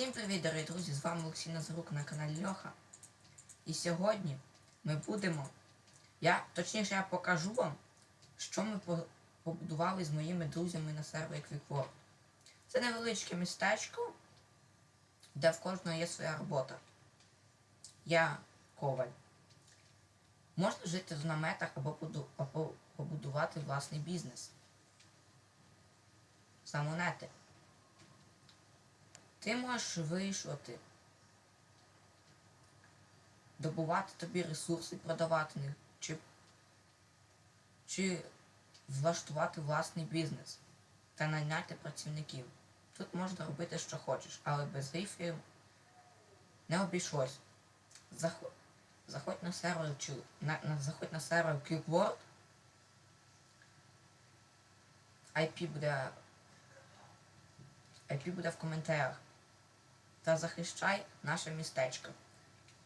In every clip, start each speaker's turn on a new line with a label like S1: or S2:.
S1: Всім привіт, дорогі друзі! З вами Олексій Назарук на каналі Льоха. І сьогодні ми будемо. Я, точніше, я покажу вам, що ми побудували з моїми друзями на сервері QuickWorld. Це невеличке містечко, де в кожного є своя робота. Я коваль. Можна жити в наметах або, буду- або побудувати власний бізнес. За монети. Ти можеш вирішувати, добувати тобі ресурси, продавати них, чи, чи влаштувати власний бізнес та найняти працівників. Тут можна робити, що хочеш, але без рифів не обійшлось. Заходь, заходь на сервер чи на, на, заходь на сервер QuickWorld. IP буде IP буде в коментарях. Та захищай наше містечко.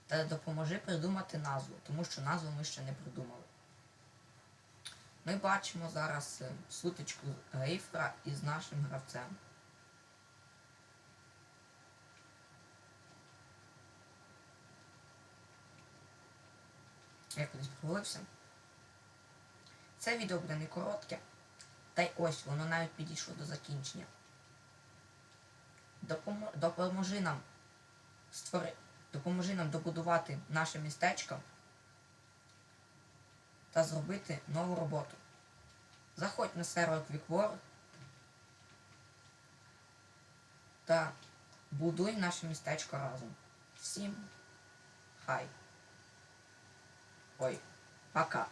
S1: Та допоможи придумати назву, тому що назву ми ще не придумали. Ми бачимо зараз е, сутичку Рейфера із нашим гравцем. Я кудись провалився. Це відео буде не коротке. Та й ось воно навіть підійшло до закінчення. Допомо- допоможи нам створи... допоможи нам добудувати наше містечко та зробити нову роботу. Заходь на сервер QuickWorld та будуй наше містечко разом. Всім хай. Ой, пока.